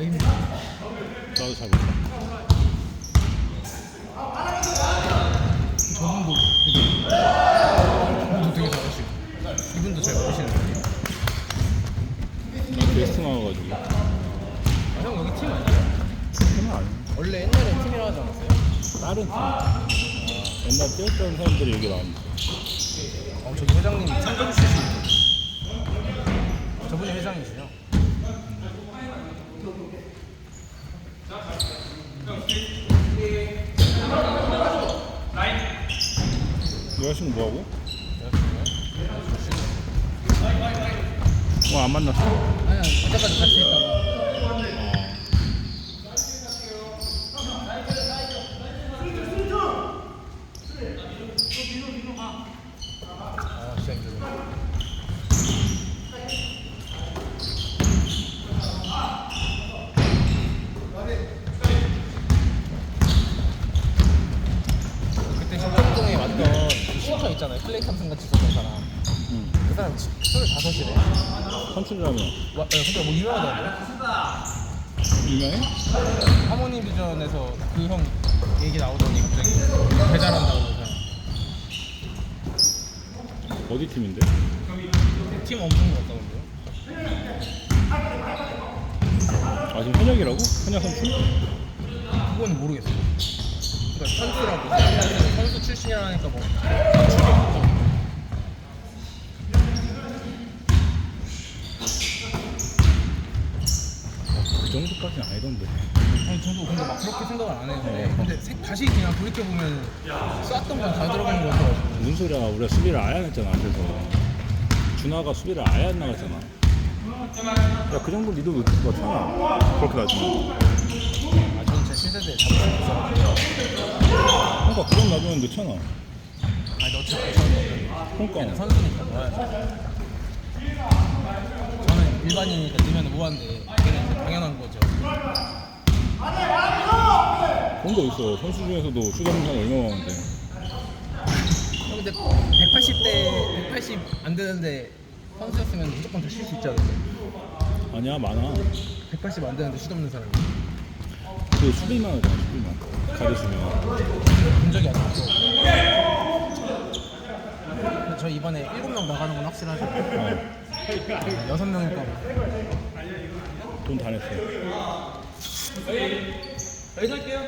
힘들어. 나도 잘 못해. 저분도 되게 저분도 되게 잘하시고 이분도 잘 모르시는 분이에요. 나 게스트 나와가지고. 아, 형 여기 팀 아니에요? 팀은 아니야. 원래 옛날에 팀이라 하지 않았어요? 다른 팀. 옛날 뛰었던 사람들이 여기 나옵니다. 어, 저기 회장님 출신이죠. 저분이 회장이시죠? 여자친구 뭐하고? 어, 안 만났어? 아니야, 언제까지 같이 있다가. 어. 아, 진짜 힘들어. 그때 신경동에 왔던 그 슈터 있잖아요. 클레이 탐슨 같이 있었던 사람. 응. 그 사람 25이래. 선출이라며. 와, 어, 근데 뭐 유명하다고요? 유명해? 하모니 비전에서 그 형 얘기 나오더니 갑자기 배달한다고 그냥. 어디 팀인데? 팀 엄청 좋았다던데요? 아, 지금 현역이라고? 현역 선출? 그건 모르겠어요. 선수라고 선수, 출신이라니까 뭐. 그 정도까지는 아니던데. 아니 저도 근데 막 그렇게 생각을 안 했는데 근데 세- 다시 그냥 돌이켜 보면 쐈던 건 다 들어간 거 같아요. 무슨 소리야? 우리가 수비를 아예 안 했잖아, 앞에서. 준하가 수비를 아예 안 나갔잖아. 야, 그 정도 니도 못할 것 같아. 그렇게 놔주면. 아 저는 제 시세대에 잡혔어요. 그러니까 그런 놔주면 넣잖아. 아니 너 어차피 저는 그러니까. 선수니까 넣어야죠. 저는 일반인이니까 넣으면 뭐한데 걔는 이제 당연한 거죠. 그런 거 있어. 선수 중에서도 슈퍼맨 얼마 많은데. 형 근데 180대 180 안 되는데 선수였으면 무조건 다 쉴 수 있지 않을까요? 아니야, 많아. 180 안 되는데 슛 없는 사람이 그 수비만 하잖아, 수비만. 가르치면. 본 적이. 근데 저 이번에 7명 나가는 건 확실하죠. 어, 6명일까 봐. 돈다 냈어. 여기서 할게요.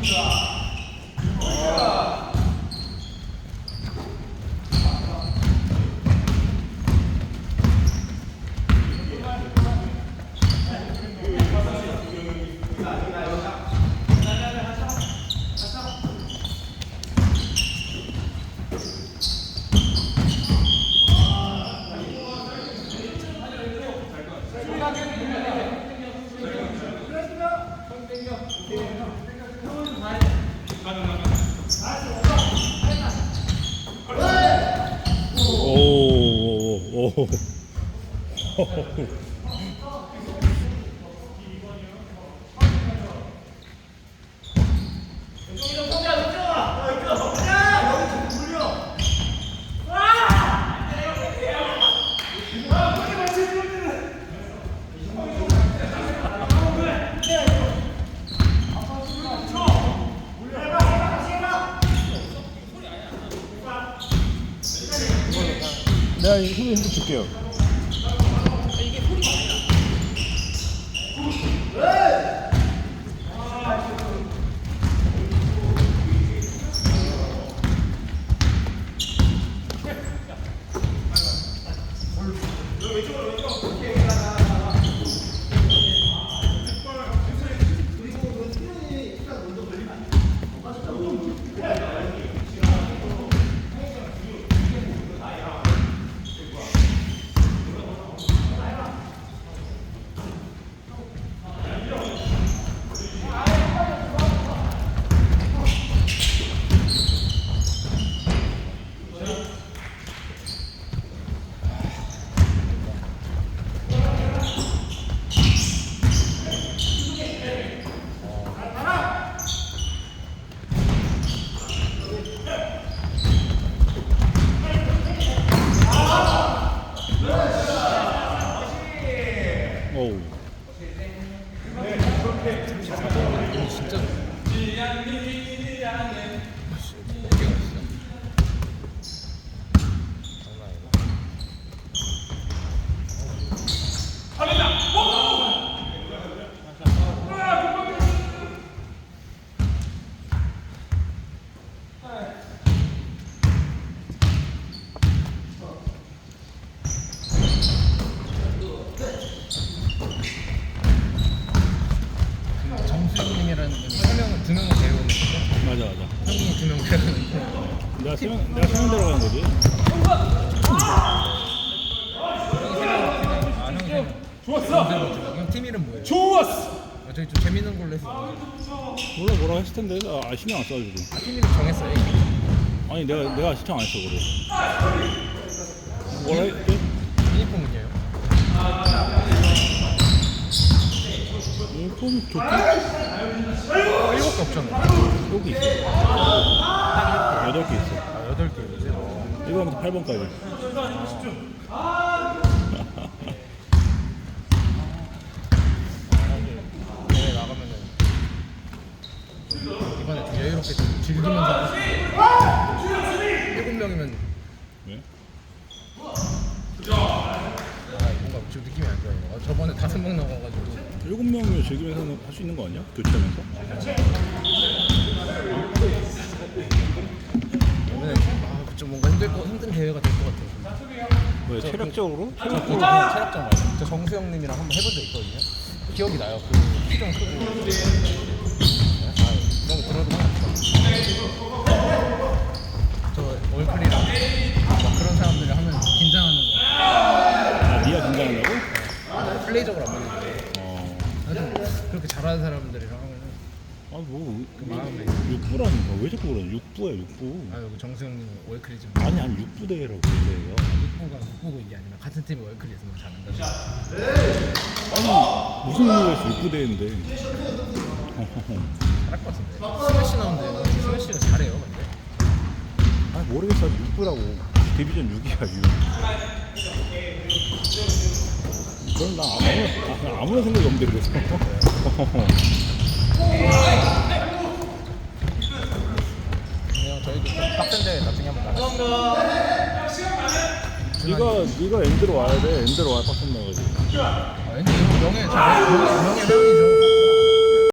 오, 오, 오. 내가 이 힘을 힘 줄게요. Oh. 들어가는데 내가 세명 들어가는 거지. 아. 좋았어. 형팀 이름 뭐예요? 좋았어. 어, 저기 좀 재밌는 걸로 해서. 몰라 뭐라 했을 텐데 아, 아, 신경 안 써가지고. 아, 팀 이름 정했어요. 아니 내가 내가 신청 안 했어 그래. 뭐라 했지? 유니폼은요? 일본 좋지? 어, 일곱개 없잖아요. 여기 있어. 여덟 개 있어. 아, 여덟 개요. 1번부터 8번까지. 대회 나가면은 이번에 좀 여유롭게 좀 즐기면서 하고 싶어요. 일곱 명이면 왜? 아, 뭔가 지금 느낌이 안 좋아요. 아, 저번에 다섯 명 나가가지고 일곱 명이면 즐기면서 할 수 있는 거 아니야? 교체하면서? 이번에 아, 좀 뭔가 힘들 거 힘든 대회가 될 것 같아요. 왜 체력적으로? 저 그, 체력장 맞아요. 저 정수영님이랑 한번 해본 적 있거든요. 기억이 나요. 그 키좀 크고. 아, 이런 거 들어도 상관없어. 저 월클이랑 막 그런 사람들이 하면 긴장하는 거. 아 니가 긴장한다고? 아, 플레이적으로 안 맞는데. 어. 하여튼 그렇게 잘하는 사람들이랑 하면은 아뭐 그 마음에. 육부라니까 왜 자꾸 그래? 육부야 육부. 아 여기 정수영님 월클이 좀. 아니 아니 육부대라고 그래요. 육부가 육부고 이게 아니라 같은 팀이 월클이 있으면 잘한다. 아니 무슨 의미가 있어 육부대인데. 잘할 것 같은데. 스매시 나오는데 스매시가 잘해요, 근데. 아 모르겠어 육부라고. 디비전 6이야 6. 그럼 나 아무런 아, 아무런 생각이 없는데 그래서. 그냥 저희도 좀 빡센 대회 나중에 한번 나가요. 네가 네가 엔드로 와야 돼. 엔드로 와야 빡센다 가지. 아, 이거 명예, 저 명예, 회원이죠.